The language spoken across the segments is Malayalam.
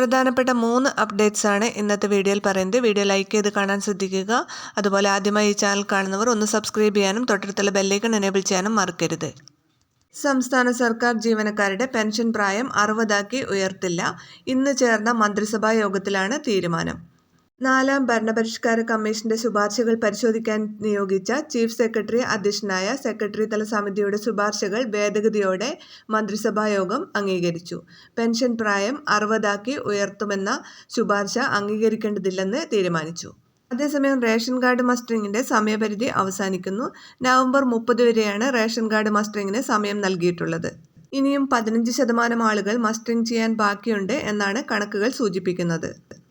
പ്രധാനപ്പെട്ട മൂന്ന് അപ്ഡേറ്റ്സ് ആണ് ഇന്നത്തെ വീഡിയോയിൽ പറയുന്നത്. വീഡിയോ ലൈക്ക് ചെയ്ത് കാണാൻ ശ്രദ്ധിക്കുക. അതുപോലെ ആദ്യമായി ഈ ചാനൽ കാണുന്നവർ ഒന്ന് സബ്സ്ക്രൈബ് ചെയ്യാനും തൊട്ടടുത്തുള്ള ബെല്ലൈക്കൺ എനേബിൾ ചെയ്യാനും മറക്കരുത്. സംസ്ഥാന സർക്കാർ ജീവനക്കാരുടെ പെൻഷൻ പ്രായം അറുപതാക്കി ഉയർത്തില്ല. ഇന്ന് ചേർന്ന മന്ത്രിസഭാ യോഗത്തിലാണ് തീരുമാനം. നാലാം ഭരണപരിഷ്കാര കമ്മീഷന്റെ ശുപാർശകൾ പരിശോധിക്കാൻ നിയോഗിച്ച ചീഫ് സെക്രട്ടറി അധ്യക്ഷനായ സെക്രട്ടറി തല സമിതിയുടെ ശുപാർശകൾ ഭേദഗതിയോടെ മന്ത്രിസഭാ യോഗം അംഗീകരിച്ചു. പെൻഷൻ പ്രായം അറുപതാക്കി ഉയർത്തുമെന്ന ശുപാർശ അംഗീകരിക്കേണ്ടതില്ലെന്ന് തീരുമാനിച്ചു. അതേസമയം റേഷൻ കാർഡ് മസ്റ്ററിങ്ങിന്റെ സമയപരിധി അവസാനിക്കുന്നു. നവംബർ മുപ്പത് വരെയാണ് റേഷൻ കാർഡ് മസ്റ്ററിങ്ങിന് സമയം നൽകിയിട്ടുള്ളത്. ഇനിയും പതിനഞ്ച് ശതമാനം ആളുകൾ മസ്റ്ററിങ് ചെയ്യാൻ ബാക്കിയുണ്ട് എന്നാണ് കണക്കുകൾ സൂചിപ്പിക്കുന്നത്.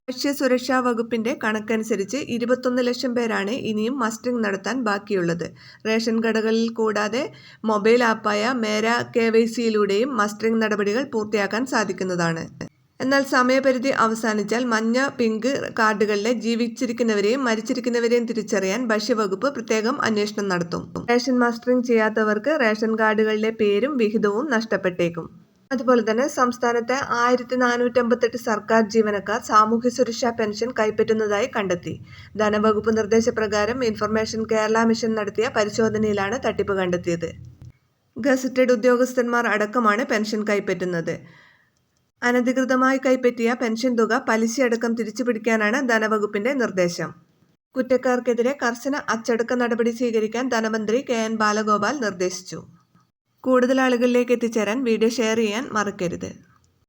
ഭക്ഷ്യസുരക്ഷാ വകുപ്പിന്റെ കണക്കനുസരിച്ച് ഇരുപത്തൊന്ന് ലക്ഷം പേരാണ് ഇനിയും മസ്റ്ററിംഗ് നടത്താൻ ബാക്കിയുള്ളത്. റേഷൻ കടകളിൽ കൂടാതെ മൊബൈൽ ആപ്പായ മേര കെ വൈ സിയിലൂടെയും മസ്റ്ററിംഗ് നടപടികൾ പൂർത്തിയാക്കാൻ സാധിക്കുന്നതാണ്. എന്നാൽ സമയപരിധി അവസാനിച്ചാൽ മഞ്ഞ പിങ്ക് കാർഡുകളിലെ ജീവിച്ചിരിക്കുന്നവരെയും മരിച്ചിരിക്കുന്നവരെയും തിരിച്ചറിയാൻ ഭക്ഷ്യവകുപ്പ് പ്രത്യേകം അന്വേഷണം നടത്തും. റേഷൻ മസ്റ്ററിംഗ് ചെയ്യാത്തവർക്ക് റേഷൻ കാർഡുകളിലെ പേരും വിഹിതവും നഷ്ടപ്പെട്ടേക്കും. അതുപോലെ തന്നെ സംസ്ഥാനത്തെ ആയിരത്തി നാനൂറ്റമ്പത്തെട്ട് സർക്കാർ ജീവനക്കാർ സാമൂഹ്യ സുരക്ഷാ പെൻഷൻ കൈപ്പറ്റുന്നതായി കണ്ടെത്തി. ധനവകുപ്പ് നിർദ്ദേശപ്രകാരം ഇൻഫർമേഷൻ കേരള മിഷൻ നടത്തിയ പരിശോധനയിലാണ് തട്ടിപ്പ് കണ്ടെത്തിയത്. ഗസറ്റഡ് ഉദ്യോഗസ്ഥന്മാർ അടക്കമാണ് പെൻഷൻ കൈപ്പറ്റുന്നത്. അനധികൃതമായി കൈപ്പറ്റിയ പെൻഷൻ തുക പലിശയടക്കം തിരിച്ചുപിടിക്കാനാണ് ധനവകുപ്പിന്റെ നിർദ്ദേശം. കുറ്റക്കാർക്കെതിരെ കർശന അച്ചടക്ക നടപടി സ്വീകരിക്കാൻ ധനമന്ത്രി കെ എൻ ബാലഗോപാൽ നിർദ്ദേശിച്ചു. കൂടുതൽ ആളുകളിലേക്ക് എത്തിച്ചേരാൻ വീഡിയോ ഷെയർ ചെയ്യാൻ മറക്കരുത്.